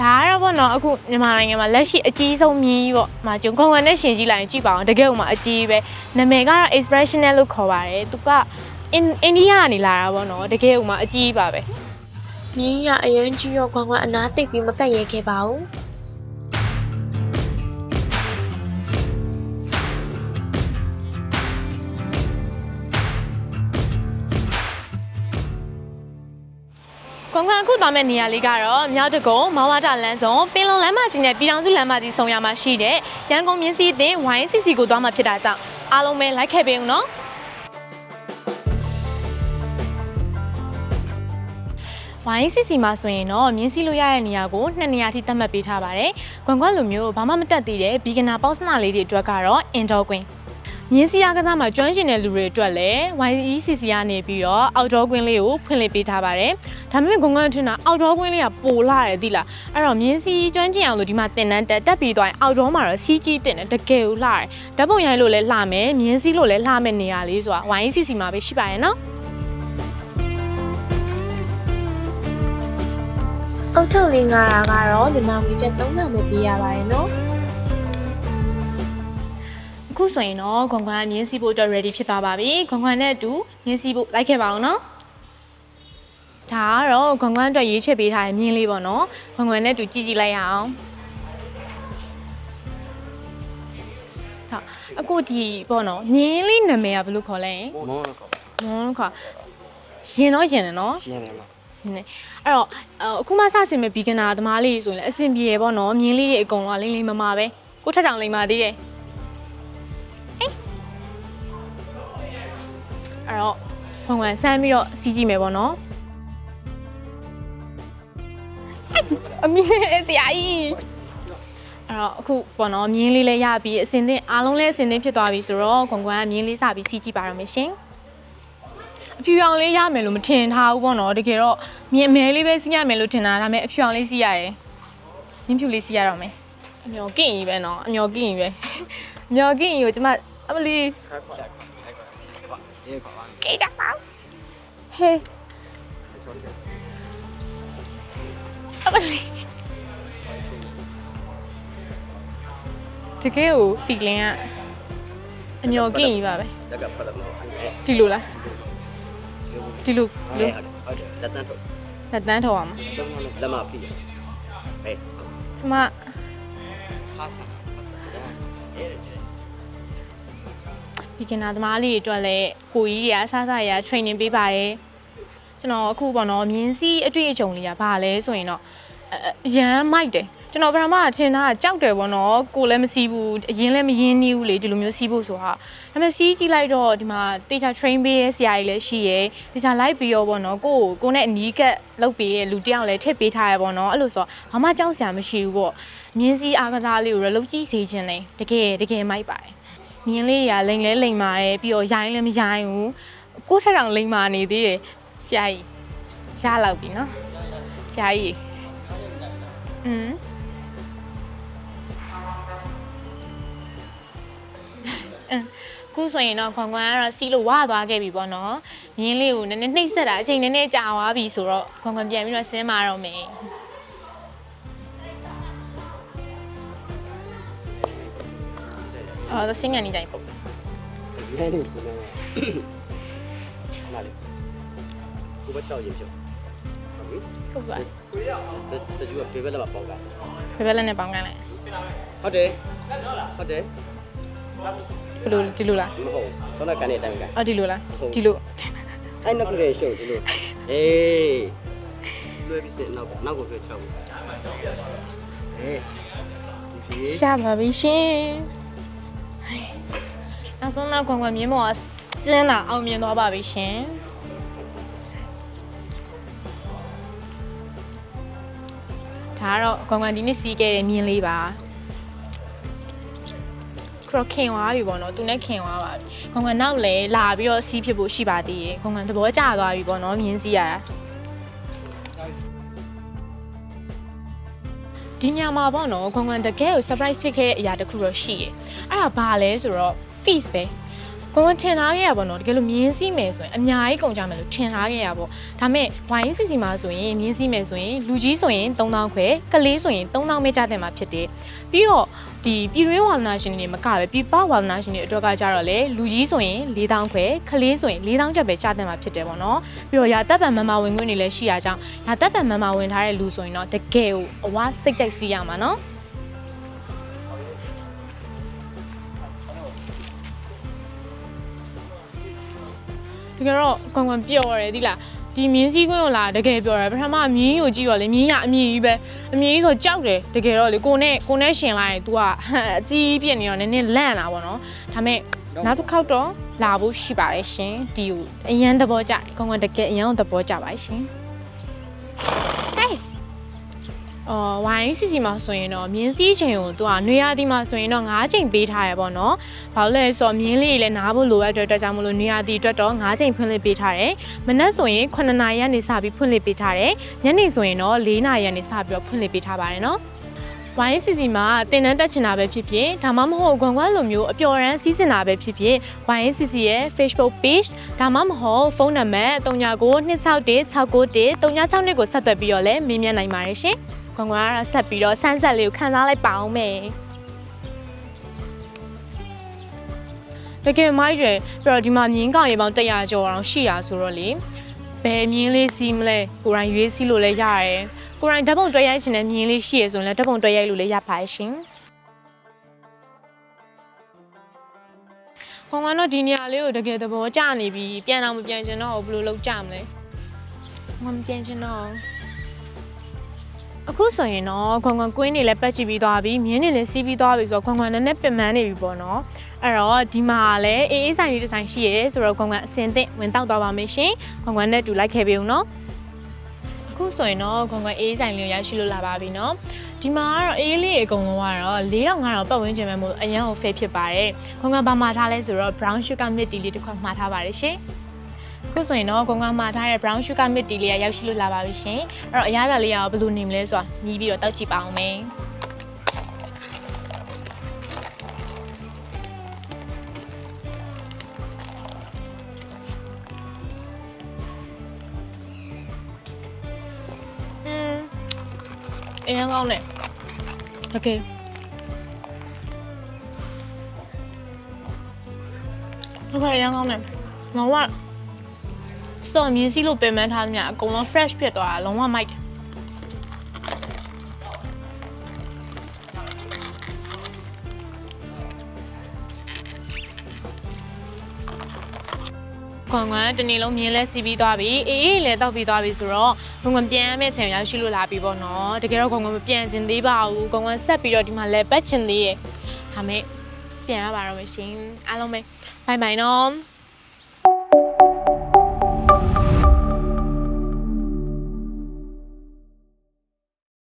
ဒါကတော့ပေါ့နော်အခုမြန်မာနိုင်ငံမှာလက်ရှိအကြီးဆုံးမြင်းကြီးပေါ့။မာကျုံခွန်ခွန်နဲ့ရှင်ကြည့်လိုက်ရင်ကြည့်ပါအောင်တကယ်ဥမာအကြီးပဲ။နာမည်ကတော့ expressional လို့ခေါ်ပါတယ်။သူကအင်အိန္ဒိယကနေလာတာပေါ့နော်။တကယ်ဥမာအကြီးပါပဲမြင်းရအရင်ကြီးရောခွန်ခွန်အနာသိပ်ပြီးမကတ်ရဲခဲ့ပါဘူး။ ခွန်ခွန်အခုသွားမယ့်နေရာလေးကတော့မြောက်တကုံမောင်ဝါတာလမ်းစုံပင်လုံလမ်းမကြီးနဲ့ပြည်တော်စုလမ်းမကြီးဆုံရမှာရှိတဲ့ရန်ကုန်မြင်းစီအသင်း YCC ကိုသွားမှာဖြစ်တာကြောင့်အားလုံးပဲလိုက်ခဲ့ပေးဦးနော်။ YCC မှာဆိုရင်တော့မြင်းစီလို့ရတဲ့နေရာကိုနှစ်နေရာထိသတ်မှတ်ပေးထားပါတယ်။ကွန်ကွက်လိုမျိုးဘာမှမတက်သေးတဲ့ဘီဂနာပေါစနာလေးတွေအတွက်ကတော့ indoor ကွင်း မြင်းစီအားကစားမှာကျွမ်းကျင်တဲ့လူတွေအတွက်လည်း YCC ကနေပြီးတော့ outdoor ကွင်းလေးကိုဖွင့်လှစ်ပေးထားပါတယ်။ဒါပေမဲ့ကွန်ကွက်ထင်တာ outdoor ကွင်းလေးကပိုလာတယ်သိလား။အဲ့တော့မြင်းစီကျွမ်းကျင်အောင်လို့ဒီမှာတင်တန်းတက်တက်ပြီးသွားရင် outdoor မှာတော့စီးကြီးတင်တယ်တကယ်ကိုလာတယ်။ဓာတ်ပုံရိုက်လို့လည်းလှမယ်မြင်းစီလို့လည်းလှမယ်နေရာလေးဆိုတာ YCC မှာပဲရှိပါရဲ့နော်။အုတ်ထုတ်လေးငါတာကတော့မြန်မာငွေကျပ်3000ပဲပေးရပါတယ်နော် အခုဆိုရင်တော့ခွန်ခွန်ကမြင်းစီဖို့အတွက် ready ဖြစ်သွားပါပြီခွန်ခွန်နဲ့အတူမြင်းစီဖို့လိုက်ခဲ့ပါအောင်နော်ဒါကတော့ခွန်ခွန်အတွက်ရေးချစ်ပေးထားတဲ့မြင်းလေးပေါ့နော်ခွန်ခွန်နဲ့အတူကြည့်ကြည့်လိုက်ရအောင်ဟုတ်အခုဒီပေါ့နော်မြင်းလေးနာမည်ကဘယ်လိုခေါ်လဲမောင်းတော့ကောမွန်းခေါ်ရင်တော့ရင်တယ်နော်ရှင်းတယ်မနည်းအဲ့တော့အော်အခုမှစဆင်မဲ့ beginner သမားလေးဆိုရင်လည်းအဆင်ပြေရပေါ့နော်မြင်းလေးတွေအကုန်လုံးကလိမ့်လိမ့်မမပဲကိုထက်တောင်လိမ့်ပါသေးတယ် ဘုံဝင်ဆမ်းပြီးတော့စီးကြည့်မယ်ပေါ့နော်အမြင်ဆရာကြီးအဲ့တော့အခုပေါ့နော်မြင်းလေးလည်းရပြီးအစင်သင့်အားလုံးလည်းအစင်သင့်ဖြစ်သွားပြီဆိုတော့ခွန်ခွန်ကမြင်းလေးစပြီးစီးကြည့်ပါတော့မယ်ရှင်အဖြူရောင်လေးရမယ်လို့မထင်ထားဘူးပေါ့နော်တကယ်တော့မြင်အမဲလေးပဲစီးရမယ်လို့ထင်တာဒါပေမဲ့အဖြူရောင်လေးစီးရတယ်မြင်းဖြူလေးစီးရတော့မယ်အမျော်ကင့်ကြီးပဲနော်အမျော်ကင့်ကြီးပဲအမျော်ကင့်ကြီးကိုကျမအမလီ ခါခွာခါခွာဒီခွာပါကေးကြပါဟေးအမလီတကယ်ကို feeling ကအမျော်ကင့်ကြီးပါပဲလက်ကဖတ်တော့အဲဒီလိုလားဒီလိုဟုတ်တလိုယ်ဟုတ်တယ်လက်တန်းတော့လက်တန်းထော်အောင်လက်မပြည့်ဟဲ့ကျမခါစားအဲဒီ ကနာသမားလေးတွေအတွက်လည်းကိုကြီးတွေကဆဆရ training ပေးပါတယ်ကျွန်တော်အခုပေါ့နော်မြင်းစည်းအတွေ့အကြုံလေးကဘာလဲဆိုရင်တော့အရန်မိုက်တယ်ကျွန်တော်ပထမထင်တာကကြောက်တယ်ပေါ့နော်ကိုလည်းမစီးဘူးအရင်လည်းမရင်းနှီးဘူးလေဒီလိုမျိုးစီးဖို့ဆိုတာဒါပေမဲ့စီးကြည့်လိုက်တော့ဒီမှာတေချာ train ပေးရဲ့ဆရာကြီးလည်းရှိရယ်တေချာလိုက်ပြီးရောပေါ့နော်ကိုကိုကိုနဲ့အနီးကပ်လုပ်ပေးရဲ့လူတစ်ယောက်လည်းထည့်ပေးထားရပေါ့နော်အဲ့လိုဆိုတော့ဘာမှကြောက်စရာမရှိဘူးပေါ့မြင်းစည်းအားကစားလေးကိုလည်းလုပ်ကြည့်စေခြင်းလေတကယ်တကယ်မိုက်ပါတယ် မြင်းလေးရလိမ်လဲလိမ်မာရဲ့ပြီးတော့ရိုင်းလည်းမရိုင်းဘူးကိုထက်တောင်လိမ်မာနေသေးတယ်ဆရာကြီးရလောက်ပြီနော်ဆရာကြီးอืมခုဆိုရင်တော့ခွန်ခွန်ကတော့စီးလို့ဝသွားခဲ့ပြီပေါ့နော်မြင်းလေးကိုနည်းနည်းနှိမ့်ဆက်တာအချိန်နည်းနည်းကြာသွားပြီဆိုတော့ခွန်ခွန်ပြန်ပြီးတော့ဆင်းမာတော့မယ် အော်တော့ဆင်းကန်နေကြပြီပေါ့ဒီတိုင်းလေးကိုလည်းနားလေကိုဘတော့ရင်ပြောဟုတ်ပြီဟုတ်ပါစစကျူကဖေးဘက်လက်မှာပေါက်ကဘယ်ဘက်လက်နဲ့ပေါင်းကန်လိုက်ဟုတ်တယ်ဟုတ်တယ်ဘယ်လိုဒီလိုလားမဟုတ်ဆောင်းကနေအတိုင်းကန်အော်ဒီလိုလားဟုတ်ဒီလိုအဲ့နောက်ကိုရှုပ်ဒီလိုအေးလွယ်ပြီးစနောက်နောက်ကိုဆွဲချောက်အေးဒီရှာပါပြီရှင် နောက်ဆုံးတော့ခွန်ခွန်မြင်းမော်ကစင်းလာအောင်မြင်သွားပါပြီရှင်ဒါကတော့ခွန်ခွန်ဒီနေ့စီးခဲ့တဲ့မြင်းလေးပါခရခင်သွားပြီပေါ့နော်သူနဲ့ခင်သွားပါပြီခွန်ခွန်နောက်လဲလာပြီးတော့စီးဖြစ်ဖို့ရှိပါသေးတယ်ခွန်ခွန်သဘောကျသွားပြီပေါ့နော်မြင်းစီးရတာဒီညမှာပေါ့နော်ခွန်ခွန်တကယ်ကို surprise ဖြစ်ခဲ့တဲ့အရာတစ်ခုတော့ရှိရယ်အဲ့ဒါဘာလဲဆိုတော့ fees ပဲခွန်ကွန်ကွန်ထင်ထားခဲ့ရပါတော့တကယ်လို့မြင်းစီးမယ်ဆိုရင်အများကြီးကုန်ကြမယ်လို့ထင်ထားခဲ့ရပေါ့ဒါပေမဲ့ဝိုင်းစီစီမှာဆိုရင်မြင်းစီးမယ်ဆိုရင်လူကြီးဆိုရင်3000ခွဲကလေးဆိုရင်3000မိတာတင်မှာဖြစ်တယ်ပြီးတော့ဒီပြည်တွင်းဝါသနာရှင်တွေမကပဲပြည်ပဝါသနာရှင်တွေအတွက်ကကြတော့လေလူကြီးဆိုရင်4000ခွဲကလေးဆိုရင်4000ကျပ်ပဲချတင်မှာဖြစ်တယ်ပေါ့နော်ပြီးတော့ရာတပ်ပံမမဝင်ခွင့်တွေလည်းရှိရကြောင်းရာတပ်ပံမမဝင်ထားတဲ့လူဆိုရင်တော့တကယ်ကိုအဝါစိတ်ကြိုက်စီးရမှာနော် တကယ်တော့ကွန်ကွန်ပျော်ရတယ်ဒီလားဒီမြင်းစည်းကွင်းကိုလာတကယ်ပျော်တယ်ပထမမြင်းကိုကြည့်တော့လေမြင်းရအမြည်ကြီးပဲအမြည်ကြီးဆိုကြောက်တယ်တကယ်တော့လေကိုနဲ့ကိုနဲ့ရှင်လိုက်ရင် तू ကအကြီးပြစ်နေတော့နည်းနည်းလန့်လာပါတော့ဒါမဲ့နောက်တစ်ခေါက်တော့လာဖို့ရှိပါတယ်ရှင်ဒီကိုအရန်သဘောကျတယ်ကွန်ကွန်တကယ်အရန်ကိုသဘောကျပါရှင်ဟေး အော်ဝိုင်းစီစီမှာဆိုရင်တော့မြင်းစည်းချိန်ကိုသူကနေရာဒီမှာဆိုရင်တော့9ချိန်ပေးထားရပေါ့နော်။ဘာလို့လဲဆိုတော့မြင်းလေးတွေလည်းနားဖို့လိုရတဲ့အတွက်ကြောင့်မလို့နေရာဒီအတွက်တော့9ချိန်ဖွင့်လှစ်ပေးထားတယ်။မနက်ဆိုရင်9နာရီကနေစပြီးဖွင့်လှစ်ပေးထားတယ်။ညနေဆိုရင်တော့4နာရီကနေစပြီးတော့ဖွင့်လှစ်ပေးထားပါတယ်နော်။ YCC မှာတင်တန်းတက်ချင်တာပဲဖြစ်ဖြစ်ဒါမှမဟုတ်ဂွန်ဂွမ်လိုမျိုးအပျော်ရမ်းစီးစင်တာပဲဖြစ်ဖြစ် YCC ရဲ့ Facebook page ဒါမှမဟုတ်ဖုန်းနံပါတ်39961691 396နှစ်ကိုဆက်သွယ်ပြီးတော့လည်းမေးမြန်းနိုင်ပါတယ်ရှင်။ ဂွန်ဂွမ်ကတော့ဆက်ပြီးတော့ဆန်းဆက်လေးကိုခန်းစားလိုက်ပါအောင်မယ်။တကယ်မိုက်တယ်ပြီးတော့ဒီမှာမြင်းကောင်ရေပေါင်း100ကျော်အောင်ရှိရဆိုတော့လေဘယ်မြင်းလေးစီးမလဲကိုရိုင်းရွေးစီးလို့လည်းရတယ်ကိုရိုင်းဓာတ်ပုံတွဲရိုက်ချင်တဲ့မြင်းလေးရှိရဆိုရင်လည်းဓာတ်ပုံတွဲရိုက်လို့လည်းရပါရဲ့ရှင်ခေါင်းကတော့ဒီနေရာလေးကိုတကယ်သဘောကျနေပြီပြန်တော့မပြန်ချင်တော့ဘူးဘယ်လိုလုပ်ကြမလဲငါမပြန်ချင်တော့ အခုဆိုရင်တော့ခွန်ခွန်ကွင်းတွေလည်းပတ်ကြည့်ပြီးသွားပြီမြင်းတွေလည်းစီးပြီးသွားပြီဆိုတော့ခွန်ခွန်နဲ့နဲ့ပင်ပန်းနေပြီပေါ့နော်အဲ့တော့ဒီမှာလည်းအေးအေးဆိုင်လေးတစ်ဆိုင်ရှိရဲဆိုတော့ခွန်ခွန်အစင်သင့်ဝင်တောက်သွားပါမယ်ရှင်ခွန်ခွန်နဲ့တူလိုက်ခဲ့ပြီဦးနော်အခုဆိုရင်တော့ခွန်ခွန်အေးဆိုင်လေးကိုရရှိလို့လာပါပြီနော်ဒီမှာကတော့အေးလေးအကုန်လုံးကတော့၄000 5000ပတ်ဝန်းကျင်ပဲမို့အရန်ကိုဖေးဖြစ်ပါတယ်ခွန်ခွန်ဘာမှာထားလဲဆိုတော့ brown sugar milk tea လေးတစ်ခွက်မှာထားပါတယ်ရှင် ခုဆိုရင်တော့ကုန်းကောင်းမှာထားတဲ့ brown sugar milk tea လေးကရောက်ရှိလို့လာပါပြီရှင်။အဲ့တော့အရသာလေးကဘယ်လိုနေမလဲဆိုတာမြည်ပြီးတော့တောက်ကြည့်ပါအောင်မယ်။အရင်ကောင်းတယ်တကယ်ဟုတ်ကဲ့အရင်ကောင်းတယ်ငေါ့ စော်မြင်းစီလို့ပင်ပန်းထားသမျှအကုန်လုံး fresh ဖြစ်သွားတာလုံးဝမိုက်တယ်ကွန်ကွန်တနေ့လုံးမြင်းလဲစီးပြီးသွားပြီအေးအေးလည်းတောက်ပြီးသွားပြီဆိုတော့ကွန်ကွန်ပြန်မဲ့ချိန်ရောက်ရှိလို့လာပြီပေါ့နော်တကယ်တော့ကွန်ကွန်မပြန်ချင်သေးပါဘူးကွန်ကွန်ဆက်ပြီးတော့ဒီမှာလဲပတ်ချင်သေးရဲ့ဒါမဲ့ပြန်ရပါတော့မရှင်အားလုံးပဲဘိုင်ဘိုင်နော်